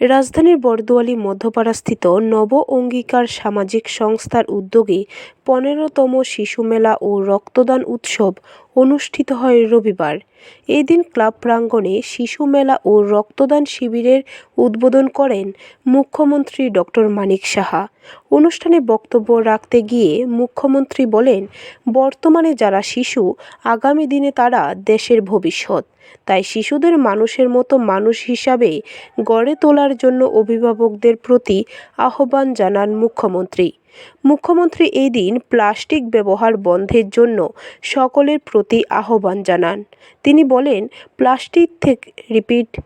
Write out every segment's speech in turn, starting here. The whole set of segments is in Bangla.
রাজধানীর বর্দোয়ালি মধ্যপাড়াস্থিত নব অঙ্গীকার সামাজিক সংস্থার উদ্যোগে পনেরোতম শিশু মেলা ও রক্তদান উৎসব অনুষ্ঠিত হয় রবিবার। এদিন ক্লাব প্রাঙ্গণে শিশু মেলা ও রক্তদান শিবিরের উদ্বোধন করেন মুখ্যমন্ত্রী ডক্টর মানিক সাহা। অনুষ্ঠানে বক্তব্য রাখতে গিয়ে মুখ্যমন্ত্রী বলেন, বর্তমানে যারা শিশু, আগামী দিনে তারা দেশের ভবিষ্যৎ। তাই শিশুদের মানুষের মতো মানুষ হিসাবে গড়ে তোলার জন্য অভিভাবকদের প্রতি আহ্বান জানান মুখ্যমন্ত্রী। মুখ্যমন্ত্রী এই দিন প্লাস্টিক ব্যবহার বন্ধের জন্য সকলের প্রতি আহ্বান জানান। তিনি বলেন, প্লাস্টিক থেকে রিপিট।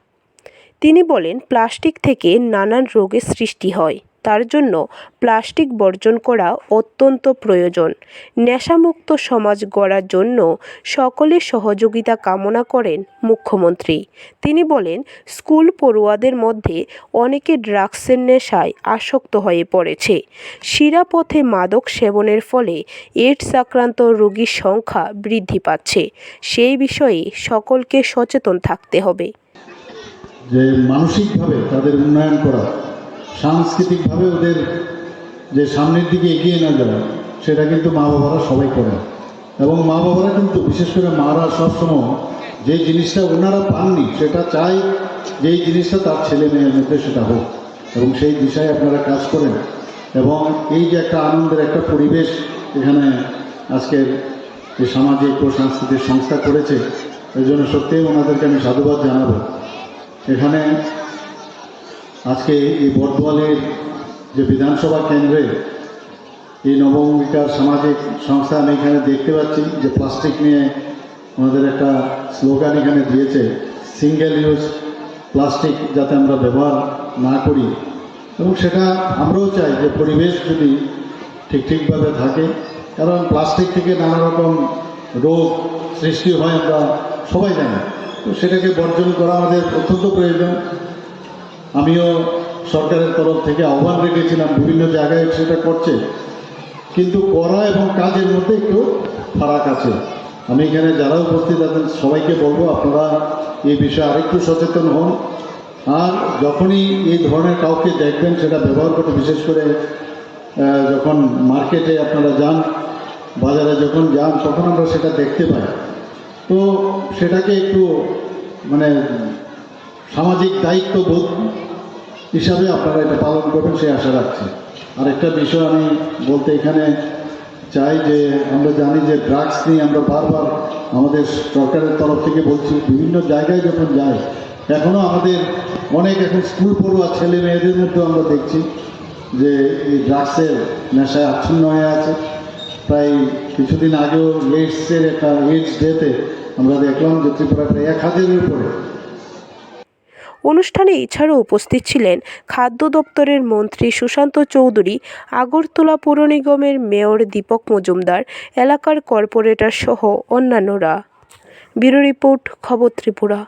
তিনি বলেন, প্লাস্টিক থেকে নানান রোগের সৃষ্টি হয়। তার জন্য প্লাস্টিক বর্জন করা অত্যন্ত প্রয়োজন। নেশামুক্ত সমাজ গড়ার জন্য সকলের সহযোগিতা কামনা করেন মুখ্যমন্ত্রী। তিনি বলেন, স্কুল পড়ুয়াদের মধ্যে অনেকে ড্রাগসের নেশায় আসক্ত হয়ে পড়েছে। শিরাপথে মাদক সেবনের ফলে এইডস আক্রান্ত রোগীর সংখ্যা বৃদ্ধি পাচ্ছে। সেই বিষয়ে সকলকে সচেতন থাকতে হবে। যে মানসিকভাবে তাদের উন্নয়ন করা সাংস্কৃতিকভাবে ওদের যে সামনের দিকে এগিয়ে না যাওয়া, সেটা কিন্তু মা বাবারা সবাই করে এবং মা বাবারা কিন্তু বিশেষ করে মারা সবসময় যে জিনিসটা ওনারা পাননি, সেটা চাই যে এই জিনিসটা তার ছেলে মেয়ের মধ্যে সেটা হোক। এবং সেই দিশায় আপনারা কাজ করেন। এবং এই যে একটা আনন্দের একটা পরিবেশ এখানে আজকের যে সামাজিক ও সাংস্কৃতিক সংস্থা করেছে এই জন্য সত্যিই ওনাদেরকে আমি সাধুবাদ জানাব। এখানে আজকে এই বর্ধমানের যে বিধানসভা কেন্দ্রে এই নবঙ্গিকার সামাজিক সংস্থা আমি এখানে দেখতে পাচ্ছি যে প্লাস্টিক নিয়ে আমাদের একটা স্লোগান এখানে দিয়েছে সিঙ্গেল ইউজ প্লাস্টিক যাতে আমরা ব্যবহার না করি। এবং সেটা আমরাও চাই যে পরিবেশ যদি ঠিক ঠিকভাবে থাকে, কারণ প্লাস্টিক থেকে নানা রকম রোগ সৃষ্টি হয় আমরা সবাই জানি। তো সেটাকে বর্জন করা আমাদের অত্যন্ত প্রয়োজন। আমিও সরকারের তরফ থেকে আহ্বান রেখেছিলাম বিভিন্ন জায়গায় সেটা করছে। কিন্তু করা এবং কাজের মধ্যে একটু ফারাক আছে। আমি এখানে যারা উপস্থিত আছেন সবাইকে বলব আপনারা এই বিষয়ে আরেকটু সচেতন হন। আর যখনই এই ধরনের কাউকে দেখবেন সেটা ব্যবহার করতে, বিশেষ করে যখন মার্কেটে আপনারা যান, বাজারে যখন যান, তখন আমরা সেটা দেখতে পাই। তো সেটাকে একটু মানে সামাজিক দায়িত্ববোধ হিসাবে আপনারা এটা পালন করবেন, সেই আশা রাখছি। আর একটা বিষয় আমি বলতে এখানে চাই যে, আমরা জানি যে ড্রাগস নিয়ে আমরা বারবার আমাদের সরকারের তরফ থেকে বলছি, বিভিন্ন জায়গায় যখন যাই এখনও আমাদের অনেক এখন স্কুল পড়ুয়া ছেলে মেয়েদের মধ্যেও আমরা দেখছি যে এই ড্রাগসের নেশায় আচ্ছন্ন হয়ে আছে। প্রায় কিছুদিন আগেও এইডসের একটা এইডস ডেতে আমরা দেখলাম যে ত্রিপুরা প্রায় এক হাজারের উপরে অনুষ্ঠানে এছাড়াও উপস্থিত ছিলেন খাদ্য দপ্তরের মন্ত্রী সুশান্ত চৌধুরী, আগরতলা পৌর নিগমের মেয়র দীপক মজুমদার, এলাকার কর্পোরেটর সহ অন্যান্যরা। ব্যুরো রিপোর্ট, খবর ত্রিপুরা।